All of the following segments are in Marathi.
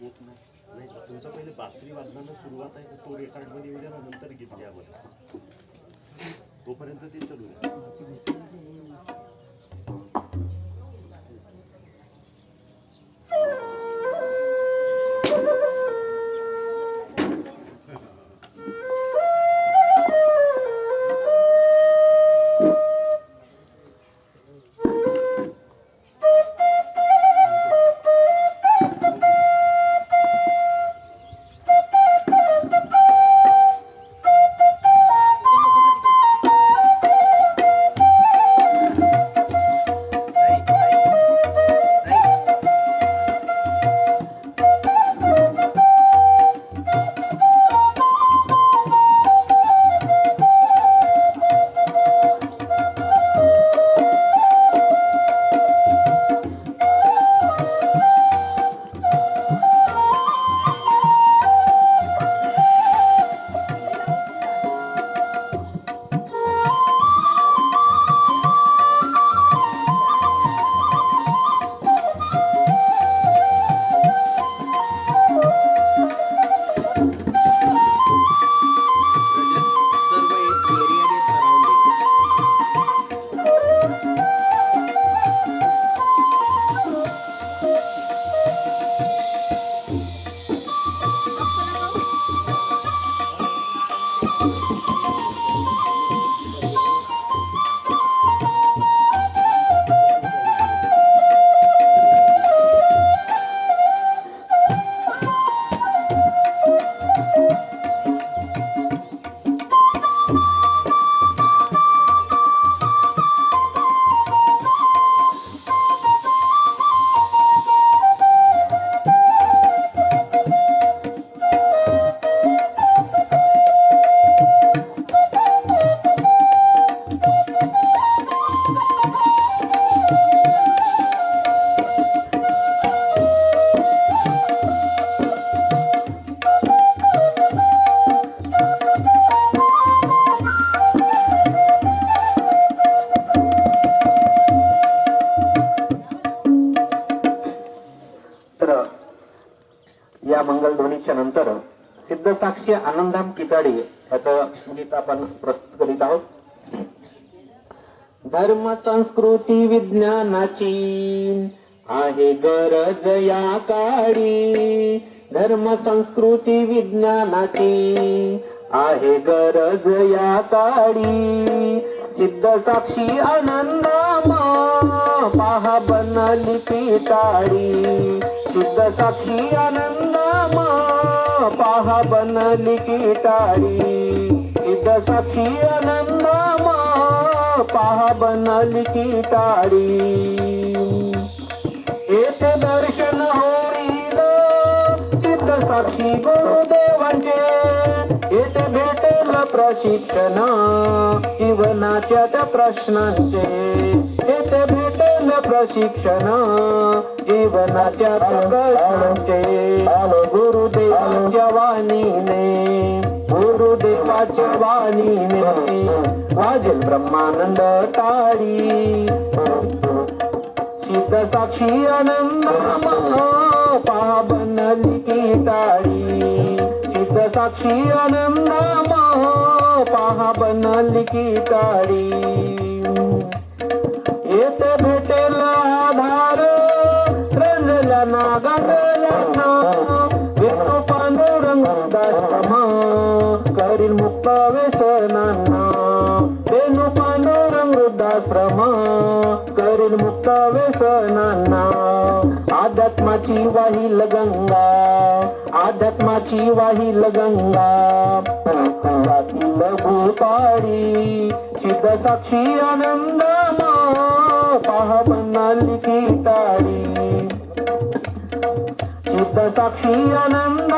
येत नाही नाही तुमचा पहिले बासरी वाजवायला सुरुवात आहे तो रेकॉर्डमध्ये येऊ द्या ना नंतर गीत द्या तोपर्यंत ते चालू द्या. सिद्धसाक्षी आनंदाम किताडी याचं गीत आपण प्रस्तुत करीत आहोत. धर्म संस्कृती विज्ञानाची आहे गरज या काळी धर्म संस्कृती विज्ञानाची आहे गरज या काळी सिद्ध साक्षी आनंदामा पहा बनली पिटाळी सिद्ध साक्षी आनंद पहा बनली किटाळी सिद्ध सखी आनंदामा पहा बनली किटाळी येथे दर्शन होईल सिद्ध साक्षी गुरुदेवांचे. येथे भेटेल प्रशिक्षण जीवनाच्या त्या प्रश्नांचे. येथे भेटेल प्रशिक्षण जीवनाच्या त्या गुरुदेवाच्या वाणीने गुरुदेवाच्या वाणीने. वाजेल ब्रह्मानंद तारी. सिद्ध साक्षी आनंद पहा बनली की तारी. सिद्ध साक्षी आनंद पहा बनली की टाळी करील मुक्त व्यसनांना रेणू पांडुरंग वृद्धाश्रम. करील मुक्त व्यसनांना आध्यात्माची वाहिल गंगा. आध्यात्माची वाहिल गंगा. रातील भूपाडी सिद्ध साक्षी आनंद पहा बनाली की टाळी सिद्ध साक्षी आनंद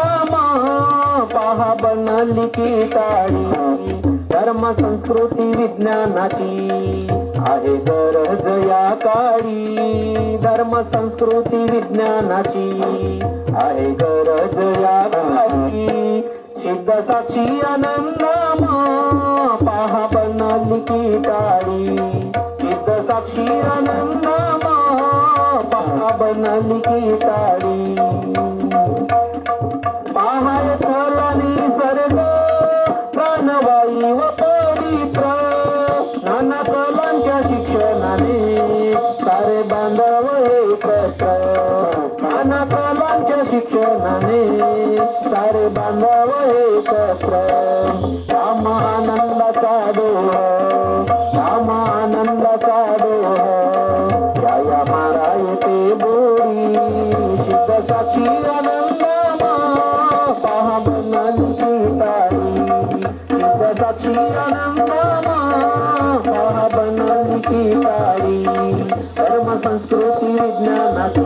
पहा बनली की धर्म संस्कृती विज्ञानाची आहे गरज या काळी. धर्म संस्कृती विज्ञानाची आहे गरज या काळी. सिद्ध साक्षी आनंद पहा बनली की टाळी सिद्ध साक्षी आनंद पहा बनली की नाना कलांच्या शिक्षणाने सारे बांधव एकत्र. राम आनंदाचा डोह राम आनंदाचा डोह या मारा येते बोरी सिद्ध साक्षी आनंदामा पहा बनली टाळी सिद्ध साक्षी आनंदामा पहा बनली टाळी धर्म संस्कृती विज्ञानाची.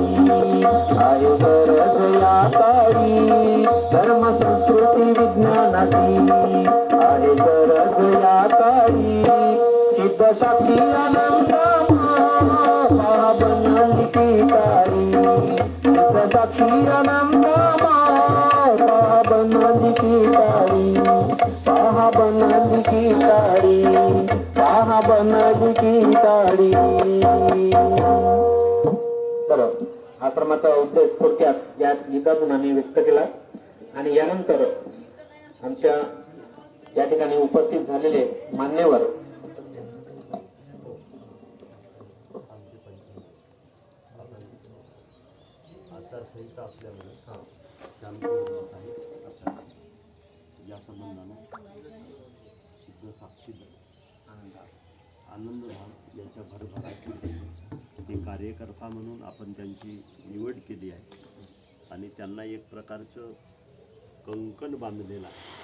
आहे गरज या काळी धर्म संस्कृती विज्ञानाची. आहे गरज या काळी सिद्ध साक्षी आनंदामा पहा बनली टाळी सिद्ध साक्षी आनंदामा पहा बनली टाळी पहा बनली टाळी पहा की टाळी तर आश्रमाचा उद्देश थोडक्यात या गीतातून आम्ही व्यक्त केला. आणि यानंतर आमच्या या ठिकाणी उपस्थित झालेले मान्यवर या सिद्ध साक्षी आनंद धाम यांच्या भरभराटी हे कार्यकर्ता म्हणून आपण त्यांची निवड केली आहे. आणि त्यांना एक प्रकारचं कंकण बांधलेलं आहे.